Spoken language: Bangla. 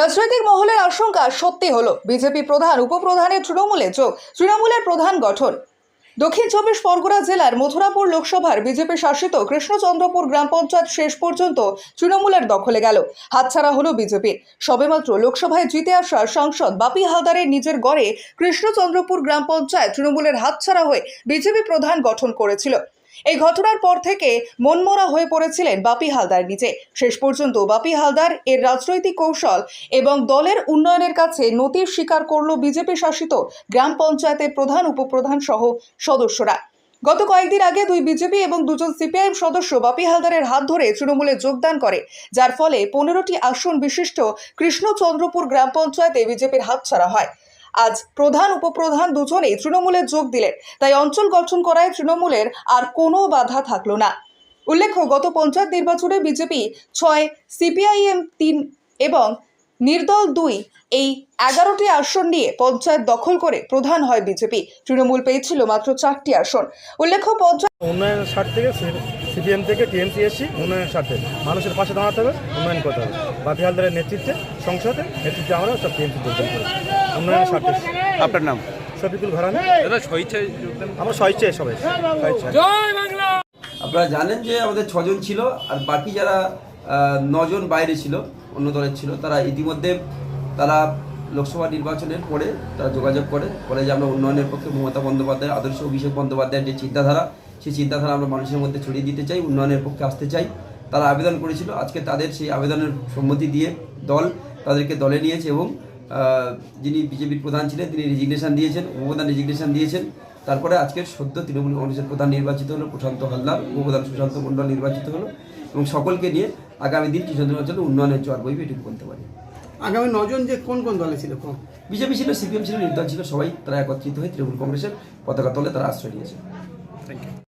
রাজনৈতিক মহলের আশঙ্কা সত্যি হলো। বিজেপি প্রধান, উপপ্রধানের তৃণমূলে যোগ, তৃণমূলের প্রধান গঠন। দক্ষিণ চব্বিশ পরগনা জেলার মথুরাপুর লোকসভার বিজেপি শাসিত কৃষ্ণচন্দ্রপুর গ্রাম পঞ্চায়েত শেষ পর্যন্ত তৃণমূলের দখলে গেল। হাতছাড়া হলো বিজেপির। সবেমাত্র লোকসভায় জিতে আসা সাংসদ বাপি হালদারের নিজের গড়ে কৃষ্ণচন্দ্রপুর গ্রাম পঞ্চায়েত তৃণমূলের হাতছাড়া হয়ে বিজেপি প্রধান গঠন করেছিল। এই ঘটনার পর থেকে মনমরা হয়ে পড়েছিলেন বাপি হালদার নিজে। শেষ পর্যন্ত বাপি হালদার এর রাজনৈতিক কৌশল এবং দলের উন্নয়নের কাছে নতির স্বীকার করল বিজেপি শাসিত গ্রাম পঞ্চায়েতের প্রধান, উপপ্রধান সহ সদস্যরা। গত কয়েকদিন আগে দুই বিজেপি এবং দুজন সিপিআইএম সদস্য বাপি হালদারের হাত ধরে তৃণমূলে যোগদান করে, যার ফলে পনেরোটি আসন বিশিষ্ট কৃষ্ণচন্দ্রপুর গ্রাম পঞ্চায়েতে বিজেপির হাত হাতছাড়া হয়। আজ প্রধান উপপ্রধান দুজনেই তৃণমূলে যোগ দিলেন। তাই অঞ্চল গঠন করায় তৃণমূলের আর কোনো বাধা থাকল না। উল্লেখ্য, গত পঞ্চায়েত নির্বাচনে বিজেপি ছয়, সিপিআইএম তিন এবং নির্দল দুই এই এগারোটি আসন নিয়ে পঞ্চায়েত দখল করে প্রধান হয় বিজেপি। তৃণমূল পেয়েছিল মাত্র চারটি আসন। উল্লেখ্য, পঞ্চায়েত সিপিএম থেকে টিএমসি এসছি উন্নয়নের স্বার্থে মানুষের পাশে দাঁড়াতে হবে উন্নয়ন করতে হবে। বাপি হালদারের নেতৃত্বে সংসদে নেতৃত্বে আমরা সব টিএমসি যোগদান করেছি। উন্নয়নের স্বার্থে আপনার নাম? শফিকুল ঘরানা। আমরা স্বেচ্ছায় সবাই। আপনারা জানেন যে আমাদের ছজন ছিল আর বাকি যারা নজন বাইরে ছিল অন্য দলের ছিল তারা ইতিমধ্যে তারা লোকসভা নির্বাচনের পরে তারা যোগাযোগ করে। বলে যে আমরা উন্নয়নের পক্ষে মমতা বন্দ্যোপাধ্যায় আদর্শ অভিষেক বন্দ্যোপাধ্যায়ের যে চিন্তাধারা সেই চিন্তাধারা আমরা মানুষের মধ্যে ছড়িয়ে দিতে চাই উন্নয়নের পক্ষে আসতে চাই। তারা আবেদন করেছিল আজকে তাদের সেই আবেদনের সম্মতি দিয়ে দল তাদেরকে দলে নিয়েছে এবং যিনি বিজেপির প্রধান ছিলেন তিনি রেজিগনেশন দিয়েছেন উপপ্রধান রেজিগনেশন দিয়েছেন। তারপরে আজকের সদ্য তৃণমূল কংগ্রেসের প্রধান নির্বাচিত হলো প্রশান্ত হালদার উপপ্রধান সুশান্ত মণ্ডল নির্বাচিত হলো এবং সকলকে নিয়ে আগামী দিন কৃষ্ণচন্দ্র অঞ্চলে উন্নয়নের চর বইবে এটুকু বলতে পারি। আগামী নজন যে কোন কোন দলে ছিল কোন? বিজেপি ছিল সিপিএম ছিল নির্দল ছিল সবাই তারা একত্রিত হয়ে তৃণমূল কংগ্রেসের পতাকা তলে তারা আশ্রয় নিয়েছে। Thank you